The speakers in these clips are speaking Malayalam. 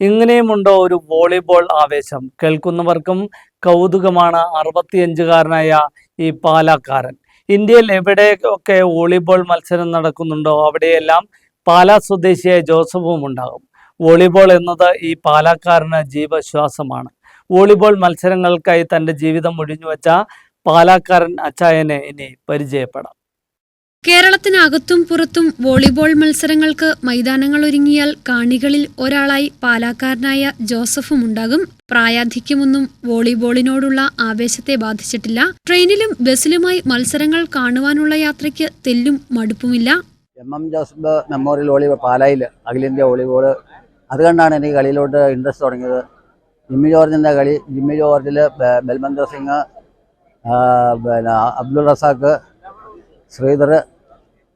ഇങ്ങനെയുമുണ്ടോ ഒരു വോളിബോൾ ആവേശം? കേൾക്കുന്നവർക്കും കൗതുകമാണ്. അറുപത്തിയഞ്ചുകാരനായ ഈ പാലാക്കാരൻ. ഇന്ത്യയിൽ എവിടെയൊക്കെ വോളിബോൾ മത്സരം നടക്കുന്നുണ്ടോ അവിടെയെല്ലാം പാലാ സ്വദേശിയായ ജോസഫും ഉണ്ടാകും. വോളിബോൾ എന്നത് ഈ പാലാക്കാരന് ജീവശ്വാസമാണ്. വോളിബോൾ മത്സരങ്ങൾക്കായി തന്റെ ജീവിതം ഒഴിഞ്ഞുവെച്ച പാലാക്കാരൻ അച്ചായനെ ഇനി പരിചയപ്പെടാം. കേരളത്തിനകത്തും പുറത്തും വോളിബോൾ മത്സരങ്ങൾക്ക് മൈതാനങ്ങൾ ഒരുങ്ങിയാൽ കാണികളിൽ ഒരാളായി പാലാക്കാരനായ ജോസഫും ഉണ്ടാകും. പ്രായാധിക്യമൊന്നും വോളിബോളിനോടുള്ള ആവേശത്തെ ബാധിച്ചിട്ടില്ല. ട്രെയിനിലും ബസ്സിലുമായി മത്സരങ്ങൾ കാണുവാനുള്ള യാത്രയ്ക്ക് തെല്ലും മടുപ്പുമില്ല. M M Joseph memorial volleyball പാലായിൽ അഖിലേന്ത്യാ വോളിബോൾ. അത് കണ്ടാണ് എനിക്ക് കളിയിലോട്ട് ഇൻട്രസ്റ്റ് തുടങ്ങിയത്. ജിമ്മി ജോർജിന്റെ കളി ജിമ്മി ജോർജിൽ ബൽമന്ദർ സിംഗ് പിന്നെ അബ്ദുൾ റസാഖ് ശ്രീധർ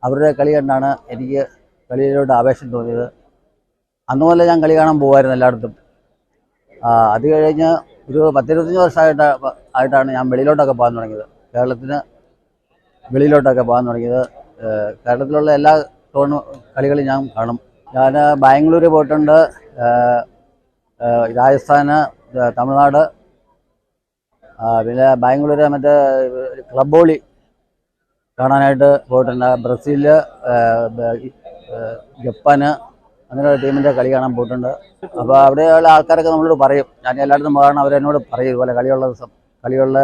അവരുടെ കളി കണ്ടാണ് എനിക്ക് കളിയിലോട്ട് ആവേശം തോന്നിയത്. അന്നുമല്ല ഞാൻ കളി കാണാൻ പോകുമായിരുന്നു എല്ലായിടത്തും. അത് കഴിഞ്ഞ് ഒരു പത്തിരുപത്തഞ്ച് വർഷമായിട്ട് ആയിട്ടാണ് ഞാൻ വെളിയിലോട്ടൊക്കെ പോകാൻ തുടങ്ങിയത്. കേരളത്തിന് വെളിയിലോട്ടൊക്കെ പോകാൻ തുടങ്ങിയത്. കേരളത്തിലുള്ള എല്ലാ ടൂർണ കളികളും ഞാൻ കാണും. ഞാൻ ബാംഗ്ലൂർ പോയിട്ടുണ്ട്. രാജസ്ഥാന് തമിഴ്നാട് പിന്നെ ബാംഗ്ലൂർ മറ്റേ ക്ലബ് വോളി കാണാനായിട്ട് പോയിട്ടുണ്ട്. ബ്രസീൽ ജപ്പാന് അങ്ങനെയുള്ള ടീമിന്റെ കളി കാണാൻ പോയിട്ടുണ്ട്. അപ്പോൾ അവിടെയുള്ള ആൾക്കാരൊക്കെ നമ്മളോട് പറയും. ഞാൻ എല്ലായിടത്തും പോകാൻ അവരെന്നോട് പറയും ഇതുപോലെ കളിയുള്ള കളിയുള്ള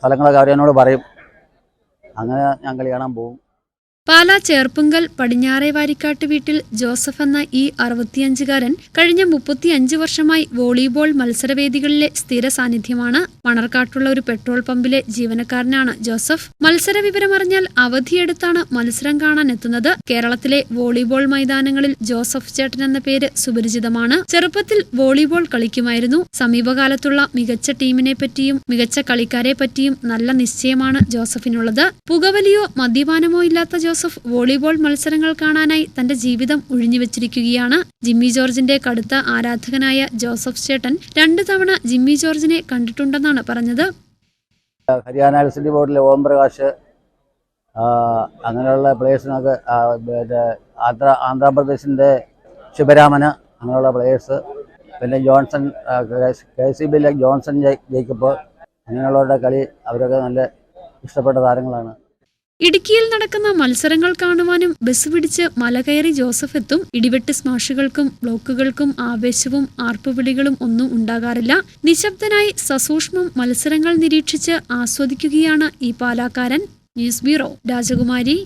സ്ഥലങ്ങളൊക്കെ അവരെന്നോട് പറയും. അങ്ങനെ ഞാൻ കളി കാണാൻ പോകും. പാലാ ചേർപ്പുങ്കൽ പടിഞ്ഞാറേ വാരിക്കാട്ട് വീട്ടിൽ ജോസഫ് എന്ന ഈ അറുപത്തിയഞ്ചുകാരൻ കഴിഞ്ഞ മുപ്പത്തിയഞ്ച് വർഷമായി വോളിബോൾ മത്സരവേദികളിലെ സ്ഥിര സാന്നിധ്യമാണ്. മണർക്കാട്ടുള്ള ഒരു പെട്രോൾ പമ്പിലെ ജീവനക്കാരനാണ് ജോസഫ്. മത്സര വിവരമറിഞ്ഞാൽ അവധിയെടുത്താണ് മത്സരം കാണാൻ എത്തുന്നത് കേരളത്തിലെ വോളിബോൾ മൈതാനങ്ങളിൽ ജോസഫ് ചേട്ടൻ എന്ന പേര് സുപരിചിതമാണ്. ചെറുപ്പത്തിൽ വോളിബോൾ കളിക്കുമായിരുന്നു. സമീപകാലത്തുള്ള മികച്ച ടീമിനെ പറ്റിയും മികച്ച കളിക്കാരെ പറ്റിയും നല്ല നിശ്ചയമാണ് ജോസഫിനുള്ളത്. പുകവലിയോ മദ്യപാനമോ ഇല്ലാത്ത ജോസഫ് വോളിബോൾ മത്സരങ്ങൾ കാണാനായി തന്റെ ജീവിതം ഒഴിഞ്ഞുവെച്ചിരിക്കുകയാണ് ജിമ്മി ജോർജിന്റെ കടുത്ത ആരാധകനായ ജോസഫ് ചേട്ടൻ രണ്ടു തവണ ജിമ്മി ജോർജിനെ കണ്ടിട്ടുണ്ടെന്നാണ് പറഞ്ഞത്. ഹരിയാന എലക്ട്രിസിറ്റി ബോർഡിലെ ഓം പ്രകാശ് അങ്ങനെയുള്ള പ്ലേയേഴ്സിനൊക്കെ ആന്ധ്ര ആന്ധ്രാപ്രദേശിന്റെ ശിവരാമന് അങ്ങനെയുള്ള പ്ലേയേഴ്സ് പിന്നെ ജോൺസൺ കെ സി ബിയിലെ ജോൺസൺ ജേക്കബ് അങ്ങനെയുള്ളവരുടെ കളി അവരൊക്കെ നല്ല ഇഷ്ടപ്പെട്ട താരങ്ങളാണ്. ഇടുക്കിയിൽ നടക്കുന്ന മത്സരങ്ങൾ കാണുവാനും ബസ് പിടിച്ച് മലകയറി ജോസഫ് എത്തും. ഇടിവെട്ട് സ്മാഷുകൾക്കും ബ്ലോക്കുകൾക്കും ആവേശവും ആർപ്പുവിളികളും ഒന്നും ഉണ്ടാകാറില്ല. നിശബ്ദനായി സസൂക്ഷ്മം മത്സരങ്ങൾ നിരീക്ഷിച്ച് ആസ്വദിക്കുകയാണ് ഈ പാലാക്കാരൻ. ന്യൂസ് ബ്യൂറോ രാജകുമാരി.